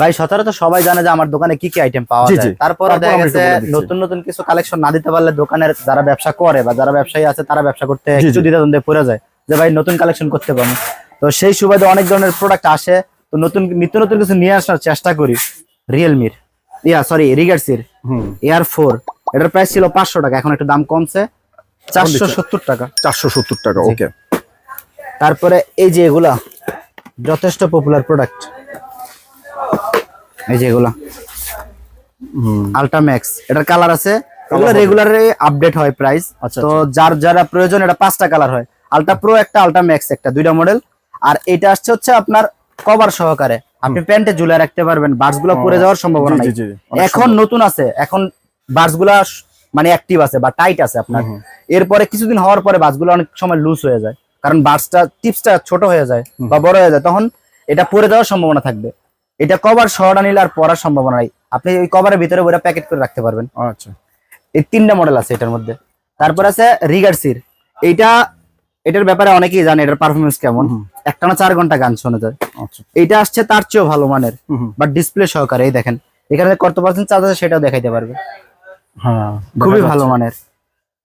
ভাই সতেরো তো সবাই জানে যে আমার দোকানে কি কি আইটেম পাওয়া যায়। তারপরে দেখা গেছে। নতুন নতুন কিছু কালেকশন না দিতে পারলে দোকানের যারা ব্যবসা করে বা যারা ব্যবসায়ী আছে তারা ব্যবসা করতে একটু। দ্বিধাদ্বন্দ্বে পড়ে যায় যে ভাই নতুন কালেকশন করতে পারব তো সেই সুবাদে অনেক ধরনের প্রোডাক্ট আসে। তো নতুন নিত্য নতুন কিছু নিয়ে আসার চেষ্টা করি। রিয়েলমির ইয়া সরি রিগার্সির এয়ার ফোর এটার প্রাইস ছিল পাঁচশো টাকা এখন একটু দাম কমছে। চারশো সত্তর টাকা। চারশো সত্তর টাকা ওকে তারপরে এই যে এগুলা যথেষ্ট পপুলার প্রোডাক্ট এই যে এগুলা। আলট্রাম্যাক্স এটার কালার আছে। এগুলো হবে। আপডেট হয় প্রাইস আচ্ছা, তো যার যারা প্রয়োজন এটা পাঁচটা কালার হয়। আলট্রা প্রো একটা আলট্রা ম্যাক্স একটা দুইটা মডেল আর এটা আসছে হচ্ছে আপনার কভার সহকারে। আপনি প্যান্টে ঝুলে রাখতে পারবেন। বার্ডসগুলো পরে যাওয়ার সম্ভাবনা নাই। এখন নতুন আছে। এখন বার্ডসগুলা মানে অ্যাক্টিভ আছে বা টাইট আছে আপনার। এরপরে কিছুদিন হওয়ার পরে বাসগুলো অনেক সময় লুজ হয়ে যায়। কারণ বাসটা টিপসটা ছোট হয়ে যায় বা বড় হয়ে যায়। তখন এটা পরে যাওয়ার সম্ভাবনা থাকবে। এটা কভার সহটা নিলে আর পড়ার সম্ভাবনা নাই। আপনি ওই কভারের ভিতরে ওটা প্যাকেট করে রাখতে পারবেন। আচ্ছা। এই তিনটা মডেল আছে এটার মধ্যে। তারপর আছে রিগার্সির এইটা এটার ব্যাপারে অনেকেই জানে এটার পারফরমেন্স কেমন। হুম। একটা না চার ঘণ্টা গান শোনা যায় আচ্ছা। এইটা আসছে তার চেয়েও ভালো মানের। বাট ডিসপ্লে সহকারে এই দেখেন। এখানে কত পার্সেন্ট চার্জ আছে সেটাও দেখাইতে পারবে। হ্যাঁ খুবই ভালো মানের।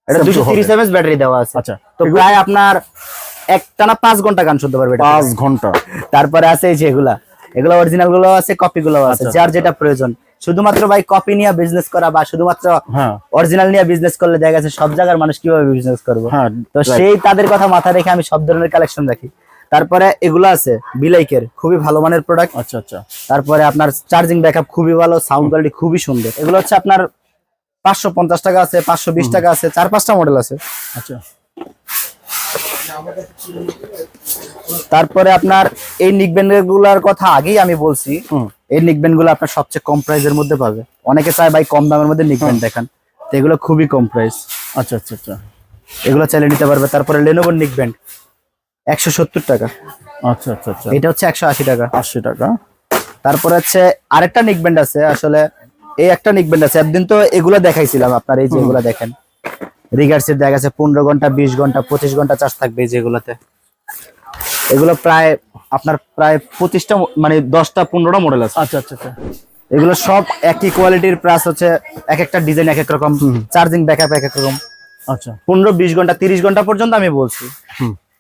এটা দুশো। তিরিশ এমএস ব্যাটারি দেওয়া আছে। আচ্ছা। তো প্রায় আপনার একটা না পাঁচ ঘণ্টা গান শুনতে পারবে এটা। পাঁচ ঘণ্টা। তারপরে আছে এই যে এগুলা অরিজিনালগুলো আছে কপি গুলো আছে আচ্ছা, যার যেটা প্রয়োজন। শুধুমাত্র ভাই কপি নিয়ে বিজনেস করা বা শুধুমাত্র হ্যাঁ। অরিজিনাল নিয়ে বিজনেস করলে দেখা গেছে সব জায়গার মানুষ কীভাবে বিজনেস করবে? হ্যাঁ তো সেই তাদের কথা মাথায় রেখে আমি সব ধরনের কালেকশন রাখি। তারপরে এগুলো আছে বিলাইকের খুবই ভালো মানের প্রোডাক্ট আচ্ছা আচ্ছা। তারপরে আপনার চার্জিং ব্যাকআপ খুবই ভালো সাউন্ড কোয়ালিটি খুবই সুন্দর। এগুলো হচ্ছে আপনার পাঁচশো পঞ্চাশ টাকা আছে পাঁচশো বিশ টাকা আছে চার পাঁচটা মডেল আছে। আচ্ছা। তারপরে আপনার এই নিকব্যান্ডগুলার কথা আগেই আমি বলছি। এই নিকব্যান্ডগুলো আপনার সবচেয়ে কম প্রাইসের মধ্যে পাবে। অনেকে চায় ভাই কম দামের মধ্যে নিকব্যান্ড দেখান। তো এগুলো খুবই কম প্রাইস আচ্ছা আচ্ছা আচ্ছা। এগুলো চাইলে নিতে পারবে। তারপরে লেনোভোর নিকব্যান্ড একশো সত্তর টাকা। আচ্ছা আচ্ছা আচ্ছা। এটা হচ্ছে একশো আশি টাকা। আশি টাকা। তারপরে হচ্ছে আরেকটা নিকব্যান্ড আছে। আসলে এই একটা নিকব্যান্ড আছে। একদিন তো এগুলো দেখাইছিলাম আপনার এই যে এগুলো দেখেন। রিগার্সের দেখা গেছে পনেরো ঘণ্টা বিশ ঘণ্টা পঁচিশ ঘণ্টা চার্জ থাকবে যেগুলোতে এগুলো প্রায় আপনার প্রায় পঁচিশটা মানে দশটা পনেরোটা মডেল আছে। আচ্ছা আচ্ছা আচ্ছা। এগুলো সব একই কোয়ালিটির প্লাস হচ্ছে এক একটা ডিজাইন এক এক রকম চার্জিং ব্যাকআপ এক এক রকম। আচ্ছা। পনেরো বিশ ঘণ্টা তিরিশ ঘণ্টা পর্যন্ত আমি বলছি।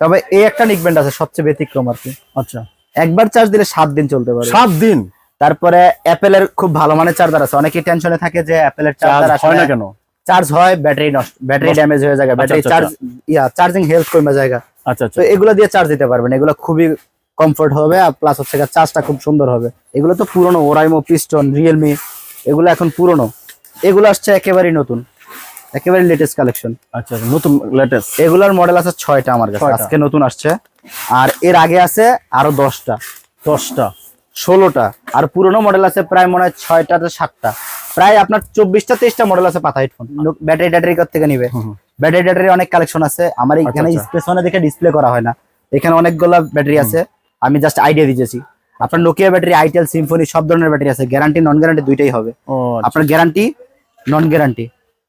তবে এই একটা নিকব্যান্ড আছে সবচেয়ে ব্যতিক্রম আর কি। আচ্ছা। একবার চার্জ দিলে সাত দিন চলতে পারে। সাত দিন? তারপরে অ্যাপেলের খুব ভালো মানের চার্জার আছে। অনেকেই টেনশনে থাকে যে অ্যাপেলের চার্জ চার্জার হয় না কেন? চার্জ হয় ব্যাটারি নষ্ট ব্যাটারি ড্যামেজ হয়ে যায়। ব্যাটারি আচ্ছা, চার্জ ইয়া চার্জিং হেলথ কমে যায় আচ্ছা আচ্ছা। তো এগুলো দিয়ে চার্জ দিতে পারবেন। এগুলো খুবই কমফোর্ট হবে আর প্লাস হচ্ছে চার্জটা খুব সুন্দর হবে। এগুলো তো পুরনো ওরাইমো পিস্টন রিয়েলমি এগুলো এখন পুরনো। এগুলো আসছে একেবারেই নতুন। একেবারে লেটেস্ট কালেকশন আচ্ছা নতুন লেটেস্ট এগুলার মডেল আছে ছয়টা আমার কাছে। আজকে নতুন আসছে। আর এর আগে আছে আরও দশটা। দশটা। ষোলোটা। আর পুরোনো মডেল আছে প্রায় মনে হয় ছয়টাতে সাতটা। প্রায় আপনার চব্বিশটা তেইশটা মডেল আছে পাতা হেডফোন ব্যাটারি ট্যাটারি থেকে নিবে। ব্যাটারি ট্যাটারি অনেক কালেকশন আছে। আমার এখানে আচ্ছা। স্পেসনে দেখে ডিসপ্লে করা হয় না। এখানে অনেকগুলো ব্যাটারি আছে। আমি জাস্ট আইডিয়া দিয়েছি আপনার নোকিয়া ব্যাটারি আইটেল সিম্ফনি সব ধরনের ব্যাটারি আছে। গ্যারান্টি নন গ্যারান্টি দুইটাই হবে। আচ্ছা। আপনার গ্যারান্টি নন গ্যারান্টি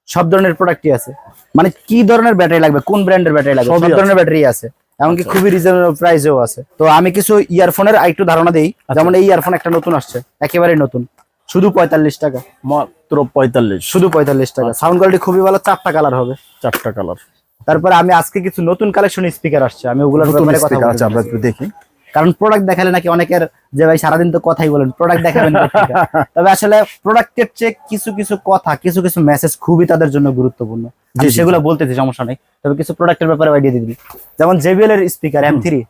সব ধরনের প্রোডাক্টই আছে। মানে কি ধরনের ব্যাটারি লাগবে? কোন ব্র্যান্ডের ব্যাটারি লাগবে? সব ধরনের ব্যাটারি আছে। এমনকি খুবই রিজনেবল প্রাইসেও আছে। তো আমি কিছু ইয়ারফোনের একটু ধারণা দিই। যেমন এই ইয়ারফোন একটা নতুন আসছে। একেবারে নতুন। শুধু পঁয়তাল্লিশ টাকা। মাত্র পঁয়তাল্লিশ। শুধু পঁয়তাল্লিশ টাকা। সাউন্ড কোয়ালিটি খুবই ভালো চারটা কালার হবে। চারটা কালার তারপরে আমি আজকে কিছু নতুন কালেকশন স্পিকার আসছে আমি ওগুলোর ব্যাপারে কথা speaker, আমরা একটু দেখি। কারণ প্রোডাক্ট দেখালে নাকি অনেকের যে ভাই সারাদিন তো কথাই বলেন প্রোডাক্ট দেখাবেন? তবে আসলে প্রোডাক্টের চেয়ে কিছু কিছু কথা কিছু কিছু মেসেজ খুবই তাদের জন্য গুরুত্বপূর্ণ। সেগুলো বলতেছি সমস্যা নেই। তবে কিছু প্রোডাক্টের ব্যাপারে আইডিয়া দিবি। যেমন জেবিএল এর স্পিকার এম থ্রি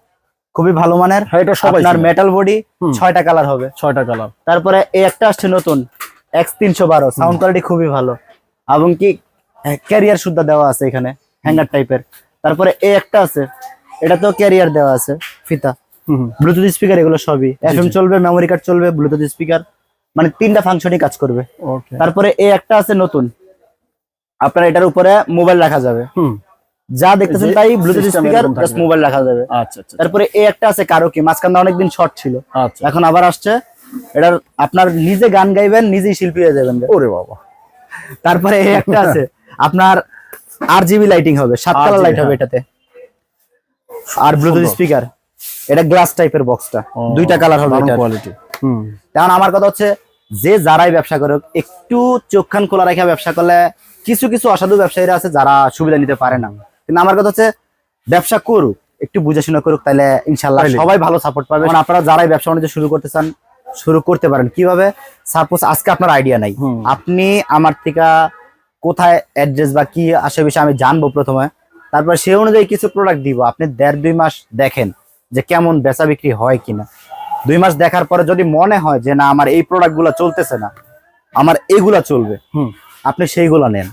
খুবই ভালো মানের। হ্যাঁ এটা সবাই আপনার মেটাল বডি ছয়টা কালার হবে। ছয়টা কালার তারপরে এই একটা আসছে নতুন এক্স তিনশো বারো সাউন্ড কোয়ালিটি খুবই ভালো। এবং কি ক্যারিয়ার সুদ্ধা দেওয়া আছে এখানে হ্যাঙ্গার টাইপের তারপরে এই একটা আছে এটা তো ক্যারিয়ার দেওয়া আছে ফিতা। ব্লুটুথ স্পিকার এগুলো সবই। এফএম চলবে মেমোরি কার্ড চলবে ব্লুটুথ স্পিকার মানে তিনটা ফাংশনই কাজ করবে। তারপরে এই একটা আছে নতুন। আপনার এটার উপরে মোবাইল রাখা যাবে। যা দেখতেছেন তাই ব্লুটুথ স্পিকার জাস্ট মোবাইল রাখা যাবে। আচ্ছা আচ্ছা তারপরে এই একটা আছে কারোকি মাঝখানটা অনেকদিন শর্ট ছিল। আচ্ছা। এখন আবার আসছে। এটার আপনার নিজে গান গাইবেন নিজেই শিল্পী হয়ে যাবেন। ওরে বাবা। তারপরে এই একটা আছে। আপনার আর জিবি লাইটিং হবে। সাত কালার লাইট হবে হ্যাঁ। এটাতে। আর ব্লুটুথ স্পিকার এটা গ্লাস টাইপের বক্সটা দুইটা কালার হবে এটার। কোয়ালিটি হুম। কারণ আমার কথা হচ্ছে যে যারাই ব্যবসা করুক একটু চোখ কান খোলা রেখে ব্যবসা করলে কিছু কিছু অসাধু ব্যবসায়ীরা আছে যারা সুবিধা নিতে পারে না। কিন্তু আমার কথা হচ্ছে ব্যবসা করুক একটু বুঝে শুনে করুক তাহলে ইনশাল্লাহ সবাই ভালো সাপোর্ট পাবে। আপনারা যারাই ব্যবসা বাণিজ্য শুরু করতে চান শুরু করতে পারেন। কীভাবে? সাপোজ আজকে আপনার আইডিয়া নাই। আপনি আমার থেকে কোথায় অ্যাড্রেস বা কি আসে বিষয়ে আমি জানব প্রথমে। তারপর সেই অনুযায়ী কিছু প্রোডাক্ট দিব। আপনি দেড় দুই মাস দেখেন যে কেমন বেচা বিক্রি হয় কিনা। দুই মাস দেখার পরে যদি মনে হয় যে না আমার এই প্রোডাক্টগুলা চলতেছে না আমার এইগুলা চলবে আপনি সেইগুলা নেন।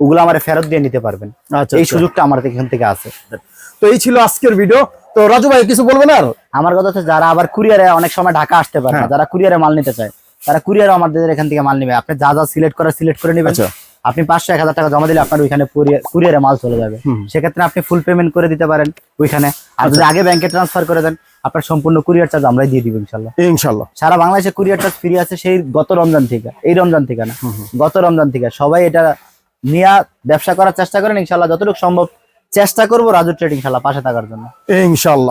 ওগুলো আমার ফেরত দিয়ে নিতে পারবেন। আচ্ছা এই আচ্ছা। সুযোগটা আমার এখান থেকে আছে। তো এই ছিল আজকের ভিডিও তো রাজু ভাই কিছু বলবেন আর? আমার কথা হচ্ছে যারা আবার কুরিয়ারে অনেক সময় ঢাকা আসতে পারে না হ্যাঁ। যারা কুরিয়ারে মাল নিতে চায় তারা কুরিয়ারে আমাদের এখান থেকে মাল নিবে। আপনি যা যা সিলেক্ট করে সিলেক্ট করে নেবেন। আচ্ছা। আপনি পাঁচশো এক হাজার টাকা জমা দিলে আপনার ওইখানে কুরিয়ারে মাল চলে যাবে। সেক্ষেত্রে আপনি ফুল পেমেন্ট করে দিতে পারেন ওইখানে। আর। যদি আগে ব্যাংকে ট্রান্সফার করে দেন আপনার সম্পূর্ণ কুরিয়ার চার্জ আমরাই দিয়ে দিব ইনশাল্লাহ। ইনশাল্লাহ। সারা বাংলাদেশে কুরিয়ার চার্জ ফ্রি আছে সেই গত রমজান থেকে। এই রমজান থেকে না। গত রমজান থেকে। সবাই এটা নিয়ে ব্যবসা করার চেষ্টা করেন, ইনশাল্লাহ যতটুকু সম্ভব চেষ্টা করব রাজু ট্রেডিং ইনশাল্লাহ পাশে থাকার জন্য। ইনশাল্লাহ।